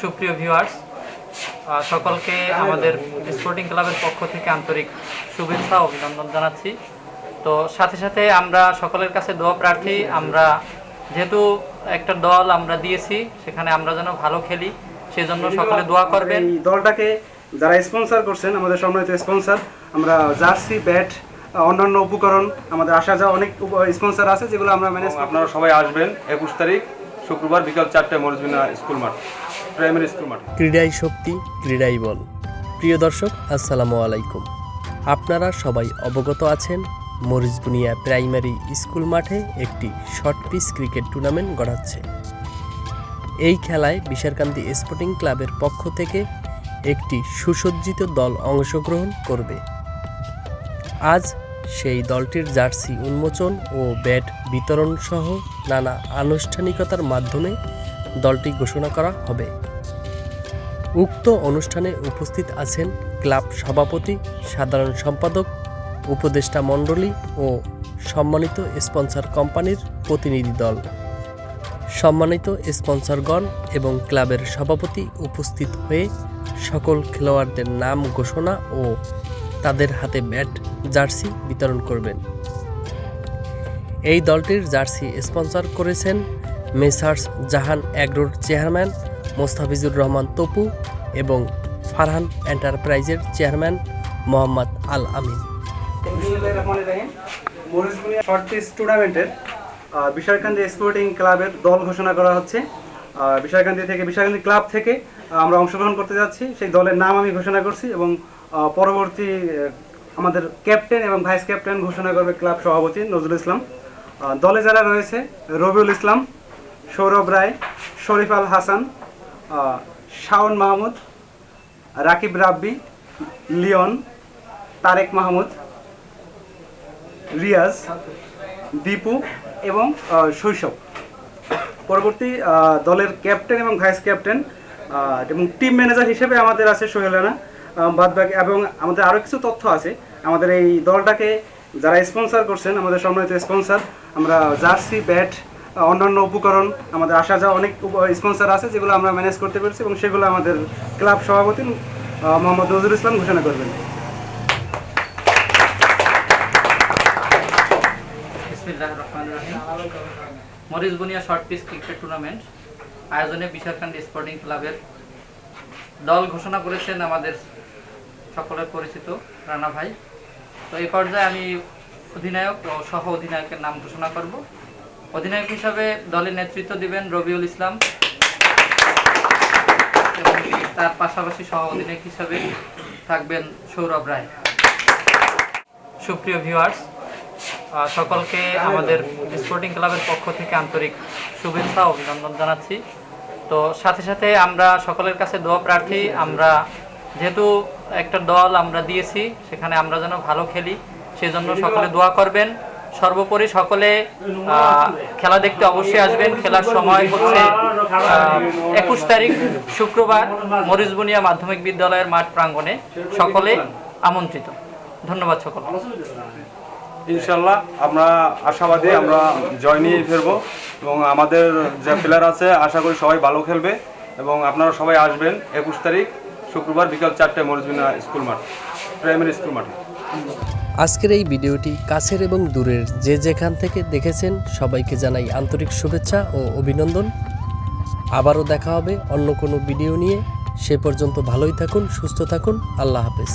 সুপ্রিয় ভিউয়ার্স সকলকে আমাদের স্পোর্টিং ক্লাবের পক্ষ থেকে আন্তরিক শুভেচ্ছা অভিনন্দন জানাচ্ছি। তো সাথে সাথে আমরা সকলের কাছে দোয়া প্রার্থী আমরা যেহেতু একটা দল আমরা দিয়েছি সেখানে আমরা যেন ভালো খেলি সেজন্য সকলে দোয়া করবেন। এই দলটাকে যারা স্পন্সর করছেন আমাদের সম্মানিত স্পন্সর আমরা জার্সি ব্যাট অন্যান্য উপকরণ আমাদের আসা যাওয়া অনেক স্পন্সর আছে যেগুলো আমরা ম্যানেজ আপনারা সবাই আসবেন একুশ তারিখ শুক্রবার বিকাল চারটায় মরজমিনা স্কুল মাঠ। ক্রীড়াই শক্তি, ক্রীড়াই বল। প্রিয় দর্শক, আসসালামু আলাইকুম। আপনারা সবাই অবগত আছেন মরিচবুনিয়া প্রাইমারি স্কুল মাঠে একটি শর্ট পিচ ক্রিকেট টুর্নামেন্ট গড়াচ্ছে। এই খেলায় বিশারকান্দি স্পোর্টিং ক্লাবের পক্ষ থেকে একটি সুসজ্জিত দল অংশগ্রহণ করবে। আজ সেই দলটির জার্সি উন্মোচন ও ব্যাট বিতরণ সহ নানা আনুষ্ঠানিকতার মাধ্যমে দলটি ঘোষণা করা হবে। উক্ত অনুষ্ঠানে উপস্থিত আছেন ক্লাব সভাপতি, সাধারণ সম্পাদক, উপদেষ্টা মণ্ডলী ও সম্মানিত স্পন্সর কোম্পানির প্রতিনিধি দল। সম্মানিত স্পন্সরগণ এবং ক্লাবের সভাপতি উপস্থিত হয়ে সকল খেলোয়াড়দের নাম ঘোষণা ও তাদের হাতে ব্যাট, জার্সি বিতরণ করবেন। এই দলটির জার্সি স্পন্সর করেছেন মেসার্স জাহান অ্যাগ্রোর চেয়ারম্যান, মোস্তাফিজুর রহমান তপু এবং ফারহান এন্টারপ্রাইজের চেয়ারম্যান মোহাম্মদ আল আমিন। টুর্নামেন্টের বিশালকান্দি স্পোর্টিং ক্লাবের দল ঘোষণা করা হচ্ছে। বিশালকান্দি থেকে বিশালকান্দি ক্লাব থেকে আমরা অংশগ্রহণ করতে যাচ্ছি। সেই দলের নাম আমি ঘোষণা করছি এবং পরবর্তী আমাদের ক্যাপ্টেন এবং ভাইস ক্যাপ্টেন ঘোষণা করবে ক্লাব সভাপতি নজরুল ইসলাম। দলে যারা রয়েছে, রবিউল ইসলাম সৌরভ রায়, শরীফ আল হাসান শাওন মাহমুদ, রাকিব রাব্বি, লিওন, তারেক মাহমুদ, রিয়াজ, দীপু এবং শৈশব। পরবর্তী দলের ক্যাপ্টেন এবং ভাইস ক্যাপ্টেন এবং টিম ম্যানেজার হিসেবে আমাদের আছে সোহেল রানা বাদবাকি এবং আমাদের আরও কিছু তথ্য আছে। আমাদের এই দলটাকে যারা স্পন্সর করছেন, আমাদের সম্মানিত স্পন্সর, আমরা জার্সি, ব্যাট অন্যান্য উপকরণ, আমাদের আসা যাওয়া অনেক স্পন্সর আছে যেগুলো আমরা ম্যানেজ করতে পেরেছি এবং সেগুলো আমাদের ক্লাব সভাপতি মোহাম্মদ নজরুল ইসলাম ঘোষণা করবেন। মরিচ বুনিয়া শর্ট পিচ ক্রিকেট টুর্নামেন্ট আয়োজনে বিশালকান্দি স্পোর্টিং ক্লাবের দল ঘোষণা করেছেন আমাদের সকলের পরিচিত রানা ভাই। তো এই পর্যায়ে আমি অধিনায়ক ও সহ অধিনায়কের নাম ঘোষণা করব। অধিনায়ক হিসাবে দলের নেতৃত্ব দিবেন রবিউল ইসলাম। তার পাশাপাশি সহ অধিনায়ক হিসাবে থাকবেন সৌরভ রায়। সুপ্রিয় ভিউয়ার্স সকলকে আমাদের স্পোর্টিং ক্লাবের পক্ষ থেকে আন্তরিক শুভেচ্ছা, অভিনন্দন জানাচ্ছি। তো সাথে সাথে আমরা সকলের কাছে দোয়া প্রার্থী, আমরা যেহেতু একটা দল আমরা দিয়েছি, সেখানে আমরা যেন ভালো খেলি, সেজন্য সকলে দোয়া করবেন। সর্বোপরি সকলে খেলা দেখতে অবশ্যই আসবেন। খেলার সময় হচ্ছে একুশ তারিখ, শুক্রবার মরিচবুনিয়া মাধ্যমিক বিদ্যালয়ের মাঠ প্রাঙ্গণে সকলে আমন্ত্রিত। ধন্যবাদ সকল। ইনশাল্লাহ আমরা আশাবাদী, আমরা জয় নিয়ে ফিরবো। এবং আমাদের যে প্লেয়ার আছে, আশা করি সবাই ভালো খেলবে। এবং আপনারা সবাই আসবেন একুশ তারিখ, শুক্রবার বিকাল চারটায় মরজমিনা স্কুল মাঠ প্রাইমারি স্কুল মাঠে। আজকের এই ভিডিওটি কাছের এবং দূরের যে যেখান থেকে দেখেছেন সবাইকে জানাই আন্তরিক শুভেচ্ছা ও অভিনন্দন। আবারও দেখা হবে অন্য কোনো ভিডিও নিয়ে। সে পর্যন্ত ভালোই থাকুন, সুস্থ থাকুন। আল্লাহ হাফেজ।